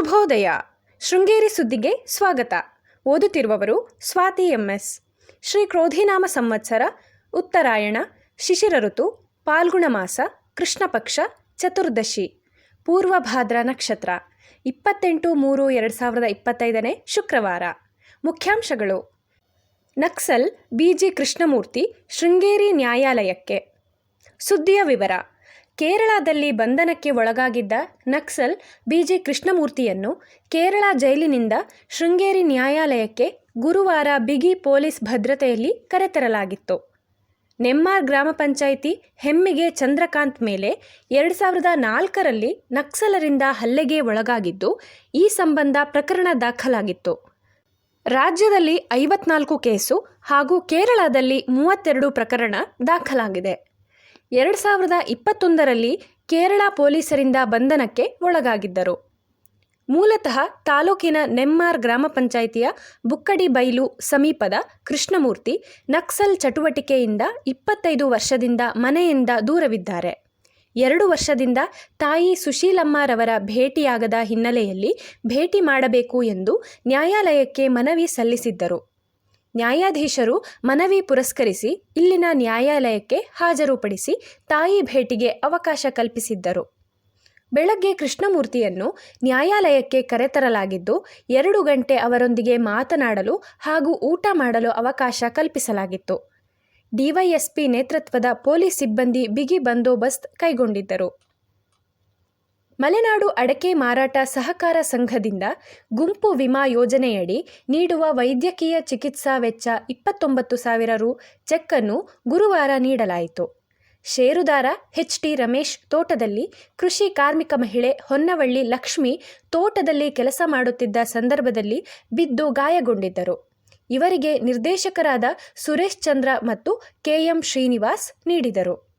ಶುಭೋದಯ. ಶೃಂಗೇರಿ ಸುದ್ದಿಗೆ ಸ್ವಾಗತ. ಓದುತ್ತಿರುವವರು ಸ್ವಾತಿ ಎಂಎಸ್. ಶ್ರೀ ಕ್ರೋಧಿನಾಮ ಸಂವತ್ಸರ, ಉತ್ತರಾಯಣ ಶಿಶಿರ ಋತು ಪಾಲ್ಗುಣ ಮಾಸ ಕೃಷ್ಣ ಪಕ್ಷ ಚತುರ್ದಶಿ, ಪೂರ್ವಭಾದ್ರ ನಕ್ಷತ್ರ, ಇಪ್ಪತ್ತೆಂಟು ಮೂರು ಎರಡು ಸಾವಿರದ ಇಪ್ಪತ್ತೈದನೇ ಶುಕ್ರವಾರ. ಮುಖ್ಯಾಂಶಗಳು. ನಕ್ಸಲ್ ಬಿಜಿ ಕೃಷ್ಣಮೂರ್ತಿ ಶೃಂಗೇರಿ ನ್ಯಾಯಾಲಯಕ್ಕೆ. ಸುದ್ದಿಯ ವಿವರ. ಕೇರಳದಲ್ಲಿ ಬಂಧನಕ್ಕೆ ಒಳಗಾಗಿದ್ದ ನಕ್ಸಲ್ ಬಿ.ಜೆ. ಕೃಷ್ಣಮೂರ್ತಿಯನ್ನು ಕೇರಳ ಜೈಲಿನಿಂದ ಶೃಂಗೇರಿ ನ್ಯಾಯಾಲಯಕ್ಕೆ ಗುರುವಾರ ಬಿಗಿ ಪೊಲೀಸ್ ಭದ್ರತೆಯಲ್ಲಿ ಕರೆತರಲಾಗಿತ್ತು ನೆಮ್ಮಾರ್ ಗ್ರಾಮ ಪಂಚಾಯಿತಿ ಹೆಮ್ಮಿಗೆ ಚಂದ್ರಕಾಂತ್ ಮೇಲೆ ಎರಡು ಸಾವಿರದ ನಾಲ್ಕರಲ್ಲಿ ನಕ್ಸಲರಿಂದ ಹಲ್ಲೆಗೆ ಒಳಗಾಗಿದ್ದು, ಈ ಸಂಬಂಧ ಪ್ರಕರಣ ದಾಖಲಾಗಿತ್ತು ರಾಜ್ಯದಲ್ಲಿ ಐವತ್ನಾಲ್ಕು ಕೇಸು ಹಾಗೂ ಕೇರಳದಲ್ಲಿ ಮೂವತ್ತೆರಡು ಪ್ರಕರಣ ದಾಖಲಾಗಿದೆ ಎರಡು ಸಾವಿರದ ಇಪ್ಪತ್ತೊಂದರಲ್ಲಿ ಕೇರಳ ಪೊಲೀಸರಿಂದ ಬಂಧನಕ್ಕೆ ಒಳಗಾಗಿದ್ದರು. ಮೂಲತಃ ತಾಲೂಕಿನ ನೆಮ್ಮಾರ್ ಗ್ರಾಮ ಪಂಚಾಯಿತಿಯ ಬುಕ್ಕಡಿ ಬೈಲು ಸಮೀಪದ ಕೃಷ್ಣಮೂರ್ತಿ ನಕ್ಸಲ್ ಚಟುವಟಿಕೆಯಿಂದ ಇಪ್ಪತ್ತೈದು ವರ್ಷದಿಂದ ಮನೆಯಿಂದ ದೂರವಿದ್ದಾರೆ. ಎರಡು ವರ್ಷದಿಂದ ತಾಯಿ ಸುಶೀಲಮ್ಮರವರ ಭೇಟಿಯಾಗದ ಹಿನ್ನೆಲೆಯಲ್ಲಿ ಭೇಟಿ ಮಾಡಬೇಕು ಎಂದು ನ್ಯಾಯಾಲಯಕ್ಕೆ ಮನವಿ ಸಲ್ಲಿಸಿದ್ದರು. ನ್ಯಾಯಾಧೀಶರು ಮನವಿ ಪುರಸ್ಕರಿಸಿ ಇಲ್ಲಿನ ನ್ಯಾಯಾಲಯಕ್ಕೆ ಹಾಜರುಪಡಿಸಿ ತಾಯಿ ಭೇಟಿಗೆ ಅವಕಾಶ ಕಲ್ಪಿಸಿದ್ದರು. ಬೆಳಗ್ಗೆ ಕೃಷ್ಣಮೂರ್ತಿಯನ್ನು ನ್ಯಾಯಾಲಯಕ್ಕೆ ಕರೆತರಲಾಗಿದ್ದು, ಎರಡು ಗಂಟೆ ಅವರೊಂದಿಗೆ ಮಾತನಾಡಲು ಹಾಗೂ ಊಟ ಮಾಡಲು ಅವಕಾಶ ಕಲ್ಪಿಸಲಾಗಿತ್ತು. ಡಿವೈಎಸ್ಪಿ ನೇತೃತ್ವದ ಪೊಲೀಸ್ ಸಿಬ್ಬಂದಿ ಬಿಗಿ ಬಂದೋಬಸ್ತ್ ಕೈಗೊಂಡಿದ್ದರು. ಮಲೆನಾಡು ಅಡಕೆ ಮಾರಾಟ ಸಹಕಾರ ಸಂಘದಿಂದ ಗುಂಪು ವಿಮಾ ಯೋಜನೆಯಡಿ ನೀಡುವ ವೈದ್ಯಕೀಯ ಚಿಕಿತ್ಸಾ ವೆಚ್ಚ ಇಪ್ಪತ್ತೊಂಬತ್ತು ಸಾವಿರ ರು ಚೆಕ್ಕನ್ನು ಗುರುವಾರ ನೀಡಲಾಯಿತು. ಷೇರುದಾರ ಎಚ್ ಟಿ ರಮೇಶ್ ತೋಟದಲ್ಲಿ ಕೃಷಿ ಕಾರ್ಮಿಕ ಮಹಿಳೆ ಹೊನ್ನವಳ್ಳಿ ಲಕ್ಷ್ಮಿ ತೋಟದಲ್ಲಿ ಕೆಲಸ ಮಾಡುತ್ತಿದ್ದ ಸಂದರ್ಭದಲ್ಲಿ ಬಿದ್ದು ಗಾಯಗೊಂಡಿದ್ದರು. ಇವರಿಗೆ ನಿರ್ದೇಶಕರಾದ ಸುರೇಶ್ ಚಂದ್ರ ಮತ್ತು ಕೆಎಂ ಶ್ರೀನಿವಾಸ್ ನೀಡಿದರು.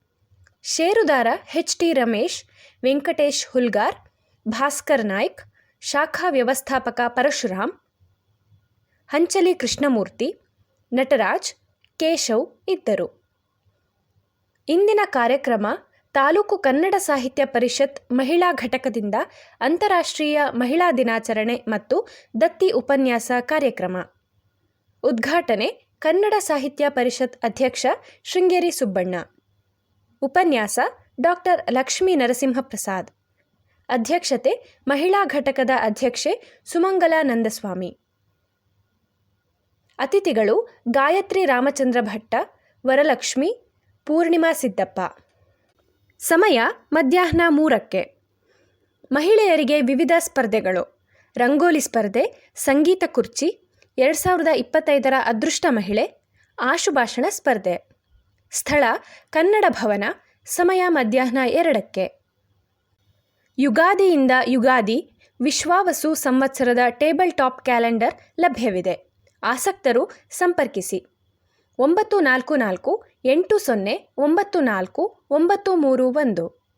ಷೇರುದಾರ ಹೆಚ್ ಟಿ ರಮೇಶ್, ವೆಂಕಟೇಶ್ ಹುಲ್ಗಾರ್, ಭಾಸ್ಕರ್ ನಾಯ್ಕ್, ಶಾಖಾ ವ್ಯವಸ್ಥಾಪಕ ಪರಶುರಾಮ್, ಹಂಚಲಿ ಕೃಷ್ಣಮೂರ್ತಿ, ನಟರಾಜ್, ಕೇಶವ್ ಇದ್ದರು. ಇಂದಿನ ಕಾರ್ಯಕ್ರಮ ತಾಲೂಕು ಕನ್ನಡ ಸಾಹಿತ್ಯ ಪರಿಷತ್ ಮಹಿಳಾ ಘಟಕದಿಂದ ಅಂತಾರಾಷ್ಟ್ರೀಯ ಮಹಿಳಾ ದಿನಾಚರಣೆ ಮತ್ತು ದತ್ತಿ ಉಪನ್ಯಾಸ ಕಾರ್ಯಕ್ರಮ. ಉದ್ಘಾಟನೆ ಕನ್ನಡ ಸಾಹಿತ್ಯ ಪರಿಷತ್ ಅಧ್ಯಕ್ಷ ಶೃಂಗೇರಿ ಸುಬ್ಬಣ್ಣ. ಉಪನ್ಯಾಸ ಡಾಕ್ಟರ್ ಲಕ್ಷ್ಮೀ ನರಸಿಂಹಪ್ರಸಾದ್. ಅಧ್ಯಕ್ಷತೆ ಮಹಿಳಾ ಘಟಕದ ಅಧ್ಯಕ್ಷೆ ಸುಮಂಗಲ ನಂದಸ್ವಾಮಿ. ಅತಿಥಿಗಳು ಗಾಯತ್ರಿ ರಾಮಚಂದ್ರ ಭಟ್ಟ, ವರಲಕ್ಷ್ಮಿ, ಪೂರ್ಣಿಮಾ ಸಿದ್ದಪ್ಪ. ಸಮಯ ಮಧ್ಯಾಹ್ನ ಮೂರಕ್ಕೆ. ಮಹಿಳೆಯರಿಗೆ ವಿವಿಧ ಸ್ಪರ್ಧೆಗಳು. ರಂಗೋಲಿ ಸ್ಪರ್ಧೆ, ಸಂಗೀತ ಕುರ್ಚಿ, ಎರಡು ಸಾವಿರದ ಇಪ್ಪತ್ತೈದರ ಅದೃಷ್ಟ ಮಹಿಳೆ, ಆಶುಭಾಷಣ ಸ್ಪರ್ಧೆ. ಸ್ಥಳ ಕನ್ನಡ ಭವನ, ಸಮಯ ಮಧ್ಯಾಹ್ನ ಎರಡಕ್ಕೆ. ಯುಗಾದಿಯಿಂದ ಯುಗಾದಿ ವಿಶ್ವಾವಸು ಸಂವತ್ಸರದ ಟೇಬಲ್ ಟಾಪ್ ಕ್ಯಾಲೆಂಡರ್ ಲಭ್ಯವಿದೆ. ಆಸಕ್ತರು ಸಂಪರ್ಕಿಸಿ. ಒಂಬತ್ತು ನಾಲ್ಕು ನಾಲ್ಕು, ಎಂಟು ಸೊನ್ನೆ, ಒಂಬತ್ತು ನಾಲ್ಕು, ಒಂಬತ್ತು ಮೂರು ಒಂದು.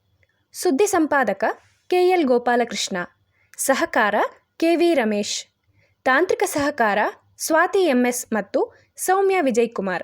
ಸುದ್ದಿ ಸಂಪಾದಕ ಕೆ ಎಲ್ ಗೋಪಾಲಕೃಷ್ಣ. ಸಹಕಾರ ಕೆ ವಿ ರಮೇಶ್. ತಾಂತ್ರಿಕ ಸಹಕಾರ ಸ್ವಾತಿ ಎಂಎಸ್ ಮತ್ತು ಸೌಮ್ಯ ವಿಜಯಕುಮಾರ್